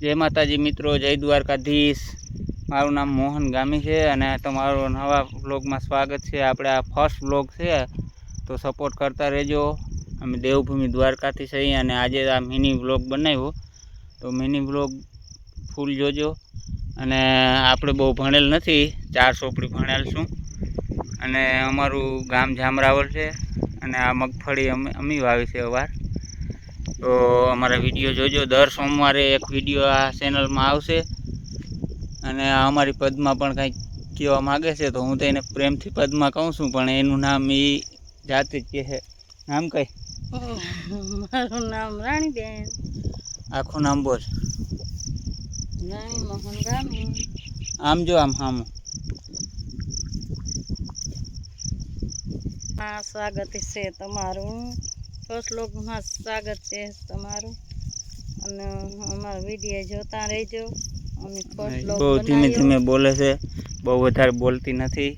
જય માતાજી મિત્રો, જય દ્વારકાધીશ. મારું નામ મોહન ગામી છે અને તમારું નવા વ્લોગમાં સ્વાગત છે. આપણે આ ફર્સ્ટ વ્લોગ છે, તો સપોર્ટ કરતા રહેજો. અમે દેવભૂમિ દ્વારકાથી છીએ અને આજે આ મિની વ્લોગ બનાવ્યો. તો મિની વ્લોગ ફૂલ જોજો. અને આપણે બહુ ભણેલ નથી, ચાર ચોપડી ભણેલ છું. અને અમારું ગામ જામરાવલ છે અને આ મગફળી અમે અમી વાવી છે અવાર. તો અમારા વીડિયો જોજો. દર સોમવારે એક વીડિયો આ ચેનલમાં આવશે. અને અમારી પદમાં પણ કંઈક કહેવા માગે છે તો હું તેને પ્રેમથી પદમાં કહું છું પણ એનું નામ એ જાતે જ કહે છે. નામ કઈ? મારું નામ રાણીબેન. આખું નામ બોલ. આમ જો આમ હામ સ્વાગત છે તમારું. ફર્સ્ટ લોગમાં સ્વાગત છે તમારું. અને અમારો વીડિયો જોતા રહેજો. અમે ફર્સ્ટ લોગ બહુ ધીમે ધીમે બોલે છે. બહુ વધારે બોલતી નથી.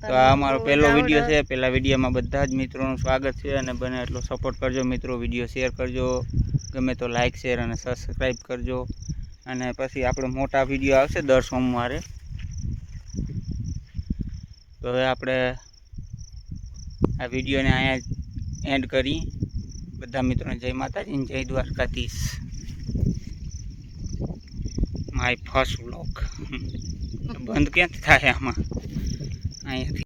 તો આ અમારો પહેલો. વીડિયો છે. પહેલા વિડીયોમાં બધા જ મિત્રોનું સ્વાગત છે. અને બને એટલો સપોર્ટ કરજો. મિત્રો વીડિયો શેર કરજો. ગમે તો લાઇક શેર અને સબસ્ક્રાઈબ કરજો. અને પછી આપણો મોટા વીડિયો આવશે દર સોમવારે. તો હવે આપણે આ વિડીયોને અહીંયા એન્ડ કરી. બધા મિત્રોને જય માતાજી જય દ્વારકાધીશ. My first vlog. બંધ ક્યાંથી થાય આમાં? અહીંયાથી.